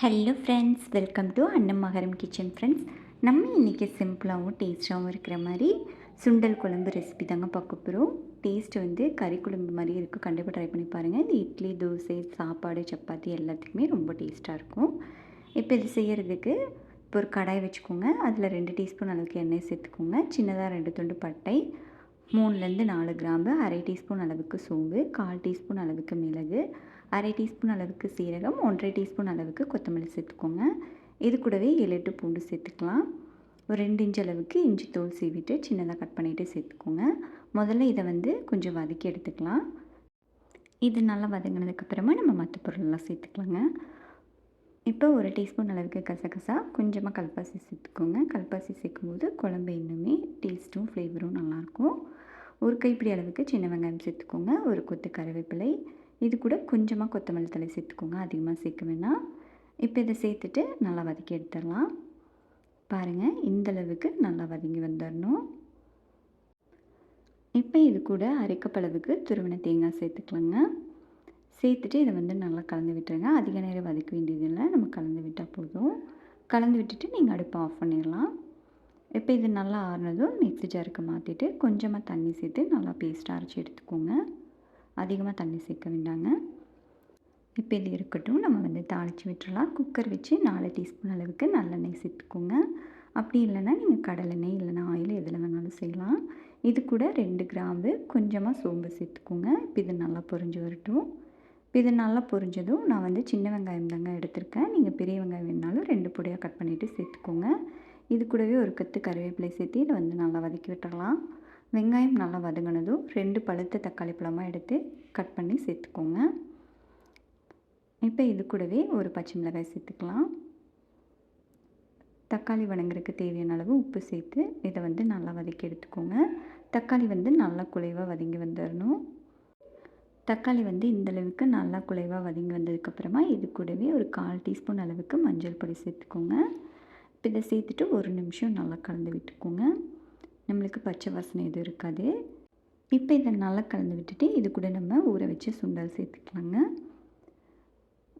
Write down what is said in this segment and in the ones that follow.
Hello friends welcome to அன்னம் மகரம் kitchen friends நம்ம இன்றைக்கி சிம்பிளாகவும் டேஸ்ட்டாகவும் இருக்கிற மாதிரி சுண்டல் குழம்பு ரெசிபி தாங்க பார்க்க போகிறோம் டேஸ்ட் வந்து கறி குழம்பு மாதிரி இருக்கும். கண்டிப்பாக ட்ரை பண்ணி பாருங்கள் இந்த இட்லி தோசை சாப்பாடு சப்பாத்தி எல்லாத்துக்குமே ரொம்ப டேஸ்ட்டாக இருக்கும். இப்போ இது செய்கிறதுக்கு இப்போ ஒரு கடாய் வச்சுக்கோங்க. அதில் ரெண்டு டீஸ்பூன் அளவுக்கு எண்ணெய் சேர்த்துக்கோங்க. சின்னதாக ரெண்டு துண்டு பட்டை. மூணுலேருந்து நாலு கிராம்பு அரை டீஸ்பூன் அளவுக்கு சோம்பு கால் டீஸ்பூன் அளவுக்கு மிளகு அரை டீஸ்பூன் அளவுக்கு சீரகம் ஒன்றரை டீஸ்பூன் அளவுக்கு கொத்தமல்லி சேர்த்துக்கோங்க. இது கூடவே ஏழு எட்டு பூண்டு சேர்த்துக்கலாம். ஒரு ரெண்டு இன்ச்சு அளவுக்கு இஞ்சி தோல் சீவிட்டு சின்னதாக கட் பண்ணிவிட்டு சேர்த்துக்கோங்க. முதல்ல இதை வந்து கொஞ்சம் வதக்கி எடுத்துக்கலாம். இது நல்லா வதங்கினதுக்கப்புறமா நம்ம மற்ற பொருளெல்லாம் சேர்த்துக்கலாங்க. இப்போ ஒரு டீஸ்பூன் அளவுக்கு கசகசா கொஞ்சமாக கல்பாசி சேர்த்துக்கோங்க. கல்பாசி சேர்க்கும்போது குழம்பு இன்னுமே டேஸ்ட்டும் ஃப்ளேவரும் நல்லாயிருக்கும். ஒரு கைப்பிடி அளவுக்கு சின்ன வெங்காயம் சேர்த்துக்கோங்க. ஒரு கொத்து கருவேப்பிலை. இது கூட கொஞ்சமாக கொத்தமல்லி தலை சேர்த்துக்கோங்க. அதிகமாக சேர்க்க வேணாம். இப்போ இதை சேர்த்துட்டு நல்லா வதக்கி எடுத்துடலாம். பாருங்கள் இந்தளவுக்கு நல்லா வதங்கி வந்துடணும். இப்போ இது கூட அரைக்கப்பளவுக்கு துருவின தேங்காய் சேர்த்துக்கலாங்க. சேர்த்துட்டு இதை வந்து நல்லா கலந்து விட்டுருங்க. அதிக நேரம் வதக்க வேண்டியதில்லை. நம்ம கலந்து விட்டால் போதும். கலந்து விட்டுட்டு நீங்கள் அடுப்பை ஆஃப் பண்ணிடலாம். இப்போ இது நல்லா ஆறுனதும் மிக்ஸி ஜாருக்கு மாற்றிட்டு கொஞ்சமாக தண்ணி சேர்த்து நல்லா பேஸ்ட்டாக அரைச்சி எடுத்துக்கோங்க. அதிகமாக தண்ணி சேர்க்க வேண்டாங்க. இப்போ இது இருக்கட்டும். நம்ம வந்து தாளித்து விட்டுறலாம் குக்கர் வச்சு நாலு டீஸ்பூன் அளவுக்கு நல்லெண்ணெய் சேர்த்துக்கோங்க. அப்படி இல்லைன்னா நீங்கள் கடலெண்ணெய் இல்லைன்னா ஆயில் எதில் வேணாலும் செய்யலாம். இது கூட ரெண்டு கிராம்பு கொஞ்சமாக சோம்பு சேர்த்துக்கோங்க. இப்போ இது நல்லா பொறிஞ்சு வரட்டும். இது நல்லா பொரிஞ்சதும் நான் வந்து சின்ன வெங்காயம் தாங்க எடுத்திருக்கேன். நீங்கள் பெரிய வெங்காயம் வேணாலும் ரெண்டு பொடியாக கட் பண்ணிவிட்டு சேர்த்துக்கோங்க. இது கூடவே ஒரு கத்து கருவேப்பிலை சேர்த்து இதை வந்து நல்லா வதக்கி விட்டுடலாம். வெங்காயம் நல்லா வதங்கினதும் ரெண்டு பழுத்த தக்காளி பழமாக எடுத்து கட் பண்ணி சேர்த்துக்கோங்க. இப்போ இது கூடவே ஒரு பச்சை மிளகாய் சேர்த்துக்கலாம். தக்காளி வணங்குறதுக்கு தேவையான அளவு உப்பு சேர்த்து இதை வந்து நல்லா வதக்கி எடுத்துக்கோங்க. தக்காளி வந்து நல்லா குலைவாக வதங்கி வந்துடணும் தக்காளி வந்து இந்தளவுக்கு நல்லா குலைவாக வதங்கி வந்ததுக்கப்புறமா இது கூடவே ஒரு கால் டீஸ்பூன் அளவுக்கு மஞ்சள் பொடி சேர்த்துக்கோங்க. இப்போ இதை சேர்த்துட்டு ஒரு நிமிஷம் நல்லா கலந்து விட்டுக்கோங்க. நம்மளுக்கு பச்சை வாசனை எதுவும் இருக்காது. இப்போ இதை நல்லா கலந்து விட்டுட்டு இது கூட நம்ம ஊற வச்சு சுண்டல் சேர்த்துக்கலாங்க.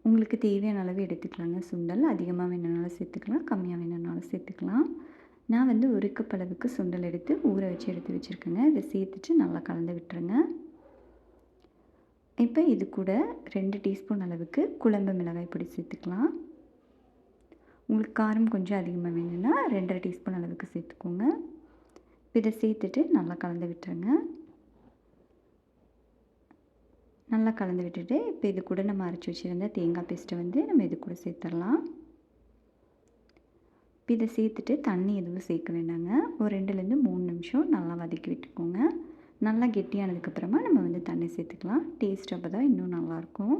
உங்களுக்கு தேவையான அளவு எடுத்துக்கலாங்க. சுண்டல் அதிகமாக வேணுனாலும் சேர்த்துக்கலாம் கம்மியாக வேணுனாலும் சேர்த்துக்கலாம். நான் வந்து ஒரு கப் அளவுக்கு சுண்டல் எடுத்து ஊற வச்சு எடுத்து வச்சுருக்கேங்க. இதை சேர்த்துட்டு நல்லா கலந்து விட்டுருங்க. இப்போ இது கூட ரெண்டு டீஸ்பூன் அளவுக்கு குழம்பு மிளகாய் பொடி சேர்த்துக்கலாம். உங்களுக்கு காரம் கொஞ்சம் அதிகமாக வேணும்னா ரெண்டரை டீஸ்பூன் அளவுக்கு சேர்த்துக்கோங்க. இதை சேர்த்துட்டு நல்லா கலந்து விட்டுருங்க. நல்லா கலந்து விட்டுட்டு இப்போ இது கூட நம்ம அரைச்சி வச்சுருந்த தேங்காய் பேஸ்ட்டை வந்து நம்ம இது கூட சேர்த்துடலாம். இப்போ இதை சேர்த்துட்டு தண்ணி எதுவும் சேர்க்க வேண்டாங்க. ஒரு ரெண்டுலேருந்து மூணு நிமிஷம் நல்லா வதக்கி விட்டுக்கோங்க. நல்லா கெட்டியானதுக்கப்புறமா நம்ம வந்து தண்ணி சேர்த்துக்கலாம். டேஸ்ட் அப்போ தான் இன்னும் நல்லாயிருக்கும்.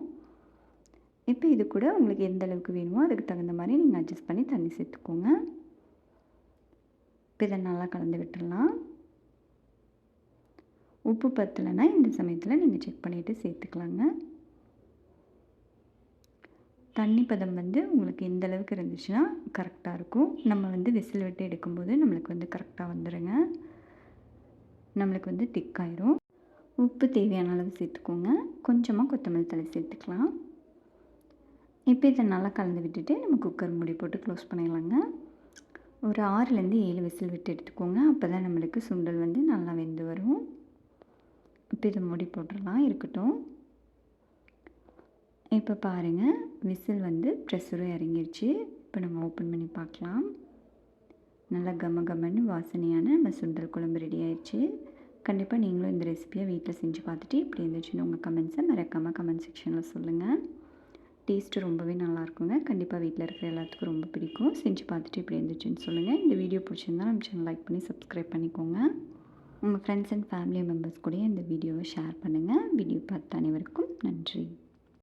இப்போ இது கூட உங்களுக்கு எந்த அளவுக்கு வேணுமோ அதுக்கு தகுந்த மாதிரி நீங்கள் அட்ஜஸ்ட் பண்ணி தண்ணி சேர்த்துக்கோங்க. இப்போ இதை நல்லா கலந்து விட்டுடலாம். உப்பு பத்தலைன்னா இந்த சமயத்தில் நீங்கள் செக் பண்ணிவிட்டு சேர்த்துக்கலாங்க. தண்ணி பதம் வந்து உங்களுக்கு எந்த அளவுக்கு இருந்துச்சுன்னா கரெக்டாக இருக்கும். நம்ம வந்து விசில் விட்டு எடுக்கும்போது நம்மளுக்கு வந்து கரெக்டாக வந்துடுங்க நம்மளுக்கு வந்து திக்காயிரும். உப்பு தேவையான அளவு சேர்த்துக்கோங்க. கொஞ்சமாக கொத்தமல்லி தலை சேர்த்துக்கலாம். இப்போ இதை நல்லா கலந்து விட்டுட்டு நம்ம குக்கர் மூடி போட்டு க்ளோஸ் பண்ணிடலாங்க. ஒரு ஆறுலேருந்து ஏழு விசில் விட்டு எடுத்துக்கோங்க. அப்போ தான் நம்மளுக்கு சுண்டல் வந்து நல்லா வெந்து வரும். இப்போ இதை மூடி போட்டுடலாம். இருக்கட்டும். இப்போ பாருங்கள் விசில் வந்து ப்ரெஷரும் இறங்கிருச்சு. இப்போ நம்ம ஓப்பன் பண்ணி பார்க்கலாம். நல்லா கம கமன்னு வாசனையான நம்ம சுண்டல் குழம்பு ரெடி ஆயிடுச்சு. கண்டிப்பாக நீங்களும் இந்த ரெசிபியை வீட்டில் செஞ்சு பார்த்துட்டு இப்படி இருந்துச்சுன்னு உங்கள் கமெண்ட்ஸை மறக்காமல் கமெண்ட் செக்ஷனில் சொல்லுங்கள் டேஸ்ட்டு ரொம்பவே நல்லாயிருக்குங்க கண்டிப்பாக வீட்டில் இருக்கிற எல்லாத்துக்கும் ரொம்ப பிடிக்கும். செஞ்சு பார்த்துட்டு இப்படி இருந்துச்சுன்னு சொல்லுங்கள் இந்த வீடியோ பிடிச்சிருந்தா நம்ம சேனல் லைக் பண்ணி சப்ஸ்கிரைப் பண்ணிக்கோங்க. உங்கள் ஃப்ரெண்ட்ஸ் அண்ட் ஃபேமிலி மெம்பர்ஸ் கூட இந்த வீடியோவை ஷேர் பண்ணுங்கள் வீடியோ பார்த்த அனைவருக்கும் நன்றி.